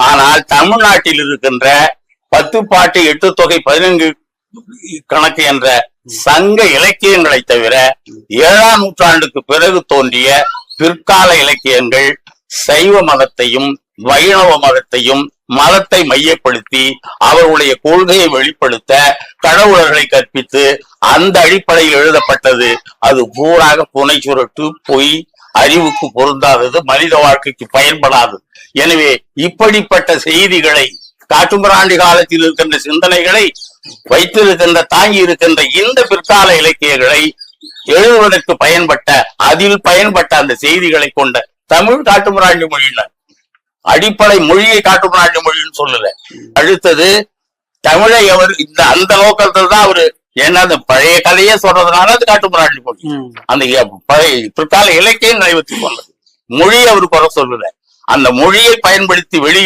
ஆனால் தமிழ்நாட்டில் இருக்கின்ற பத்து பாட்டு எட்டு தொகை பதினைந்து கணக்கு என்ற சங்க இலக்கியங்களை தவிர ஏழாம் நூற்றாண்டுக்கு பிறகு தோன்றிய பிற்கால இலக்கியங்கள் சைவ மதத்தையும் வைணவ மதத்தையும் மதத்தை மையப்படுத்தி அவர்களுடைய கொள்கையை வெளிப்படுத்த கடவுளர்களை கற்பித்து அந்த அடிப்படையில் எழுதப்பட்டது. அது பூராக புனை சுருட்டு பொய் அறிவுக்கு பொருந்தாதது மனித வாழ்க்கைக்கு பயன்படாதது எனவே இப்படிப்பட்ட செய்திகளை காட்டுமிராண்டி காலத்தில் இருக்கின்ற சிந்தனைகளை வைத்திருக்கின்ற தாங்கி இருக்கின்ற இந்த பிற்கால இலக்கியங்களை எழுதுவதற்கு பயன்பட்ட அதில் பயன்பட்ட அந்த செய்திகளை கொண்ட தமிழ் காட்டுமிராண்டி மொழியினர். அடிப்படை மொழியை காட்டுமிராண்டி மொழின்னு சொல்லல. அடுத்தது தமிழை அவர் இந்த அந்த நோக்கத்தில் தான் அவரு ஏன்னா அந்த பழைய கதையே சொல்றதுனால அது மொழி ம். அந்த பழைய பிற்கால இலக்கியம் நிறைவேற்றி கொண்டது மொழியை அவர் குறை சொல்லல. அந்த மொழியை பயன்படுத்தி வெளி